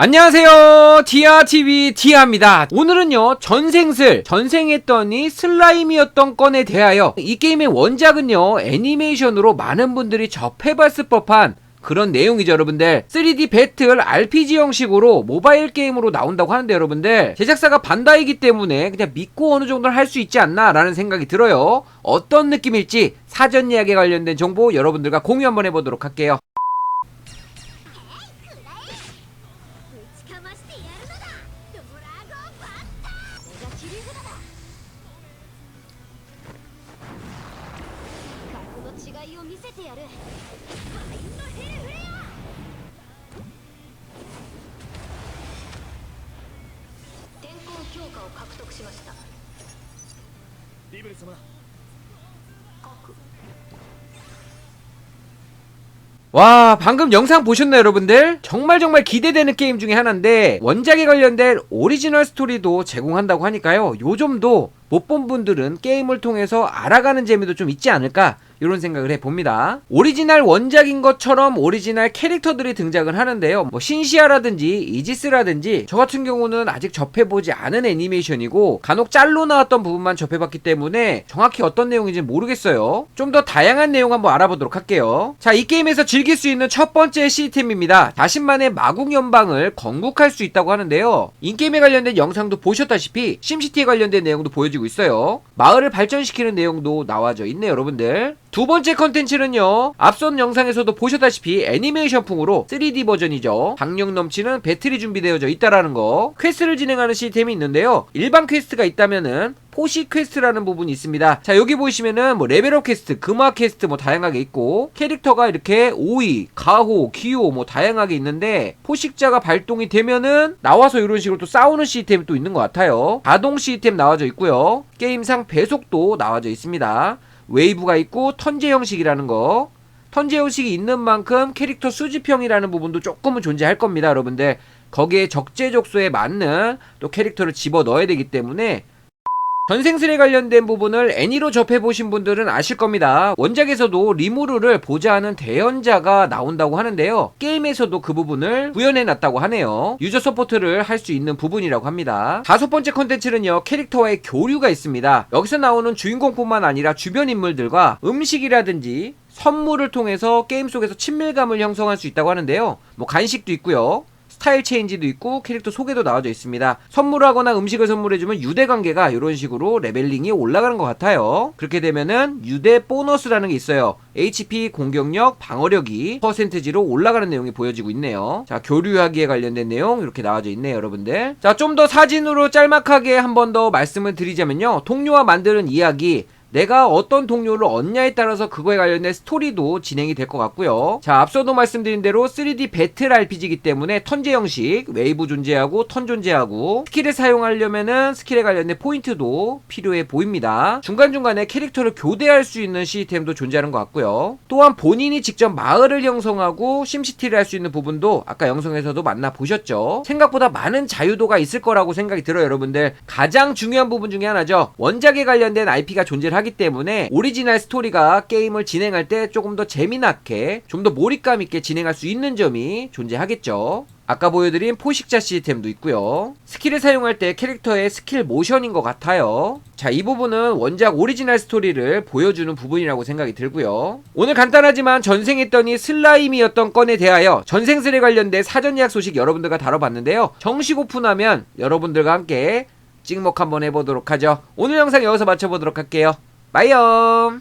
안녕하세요. 디아TV 디아입니다. 오늘은요, 전생슬, 전생했더니 슬라임이었던 건에 대하여 이 게임의 원작은요, 애니메이션으로 많은 분들이 접해봤을 법한 그런 내용이죠, 여러분들. 3D 배틀 RPG 형식으로 모바일 게임으로 나온다고 하는데, 여러분들. 제작사가 반다이기 때문에 그냥 믿고 어느 정도는 할 수 있지 않나 라는 생각이 들어요. 어떤 느낌일지 사전 예약에 관련된 정보 여러분들과 공유 한번 해보도록 할게요. いを見せてやるファインドヘルフレア天候強化を獲得しましたリブル様核 와 방금 영상 보셨나요 여러분들? 정말 정말 기대되는 게임 중에 하나인데 원작에 관련된 오리지널 스토리도 제공한다고 하니까요 요점도 못 본 분들은 게임을 통해서 알아가는 재미도 좀 있지 않을까? 이런 생각을 해봅니다. 오리지널 원작인 것처럼 오리지널 캐릭터들이 등장을 하는데요. 뭐 신시아라든지 이지스라든지 저 같은 경우는 아직 접해보지 않은 애니메이션이고 간혹 짤로 나왔던 부분만 접해봤기 때문에 정확히 어떤 내용인지 모르겠어요. 좀 더 다양한 내용 한번 알아보도록 할게요. 자 이 게임에서 즐길 수 있는 첫 번째 시스템입니다. 자신만의 마국 연방을 건국할 수 있다고 하는데요. 인게임에 관련된 영상도 보셨다시피 심시티에 관련된 내용도 보여지고 있어요. 마을을 발전시키는 내용도 나와져 있네요 여러분들 두 번째 컨텐츠는요 앞선 영상에서도 보셨다시피 애니메이션풍으로 3D 버전이죠. 박력 넘치는 배틀이 준비되어져 있다라는 거 퀘스트를 진행하는 시스템이 있는데요. 일반 퀘스트가 있다면은 포시 퀘스트라는 부분이 있습니다. 자 여기 보시면은 뭐 레벨업 퀘스트 금화 퀘스트 뭐 다양하게 있고 캐릭터가 이렇게 오이 가호 기호 뭐 다양하게 있는데 포식자가 발동이 되면은 나와서 이런 식으로 또 싸우는 시스템이 또 있는 것 같아요. 자동 시스템 나와져 있고요. 게임상 배속도 나와져 있습니다 웨이브가 있고 턴제 형식이라는 거. 턴제 형식이 있는 만큼 캐릭터 수집형이라는 부분도 조금은 존재할 겁니다 여러분들. 거기에 적재적소에 맞는 또 캐릭터를 집어 넣어야 되기 때문에 전생슬에 관련된 부분을 애니로 접해보신 분들은 아실 겁니다. 원작에서도 리무르를 보좌하는 대연자가 나온다고 하는데요. 게임에서도 그 부분을 구현해놨다고 하네요. 유저 서포트를 할 수 있는 부분이라고 합니다. 다섯 번째 컨텐츠는요, 캐릭터와의 교류가 있습니다. 여기서 나오는 주인공뿐만 아니라 주변 인물들과 음식이라든지 선물을 통해서 게임 속에서 친밀감을 형성할 수 있다고 하는데요. 뭐 간식도 있고요. 스타일 체인지도 있고 캐릭터 소개도 나와져 있습니다. 선물하거나 음식을 선물해주면 유대 관계가 이런 식으로 레벨링이 올라가는 것 같아요. 그렇게 되면은 유대 보너스라는 게 있어요. HP 공격력, 방어력이 퍼센트지로 올라가는 내용이 보여지고 있네요. 자, 교류하기에 관련된 내용 이렇게 나와져 있네요, 여러분들. 자, 좀 더 사진으로 짤막하게 한 번 더 말씀을 드리자면요. 동료와 만드는 이야기 내가 어떤 동료를 얻냐에 따라서 그거에 관련된 스토리도 진행이 될 것 같고요. 자, 앞서도 말씀드린 대로 3D 배틀 RPG이기 때문에 턴제 형식, 웨이브 존재하고 턴 존재하고 스킬을 사용하려면은 스킬에 관련된 포인트도 필요해 보입니다. 중간중간에 캐릭터를 교대할 수 있는 시스템도 존재하는 것 같고요. 또한 본인이 직접 마을을 형성하고 심시티를 할 수 있는 부분도 아까 영상에서도 만나 보셨죠. 생각보다 많은 자유도가 있을 거라고 생각이 들어요, 여러분들. 가장 중요한 부분 중에 하나죠. 원작에 관련된 IP가 존재를 하기 때문에 오리지널 스토리가 게임을 진행할 때 조금 더 재미나게 좀 더 몰입감 있게 진행할 수 있는 점이 존재하겠죠. 아까 보여드린 포식자 시스템도 있고요. 스킬을 사용할 때 캐릭터의 스킬 모션인 것 같아요. 자, 이 부분은 원작 오리지널 스토리를 보여주는 부분이라고 생각이 들고요. 오늘 간단하지만 전생했더니 슬라임이었던 건에 대하여 전생슬에 관련된 사전 예약 소식 여러분들과 다뤄봤는데요. 정식 오픈하면 여러분들과 함께 찍먹 한번 해보도록 하죠. 오늘 영상 여기서 마쳐보도록 할게요. 拜哟。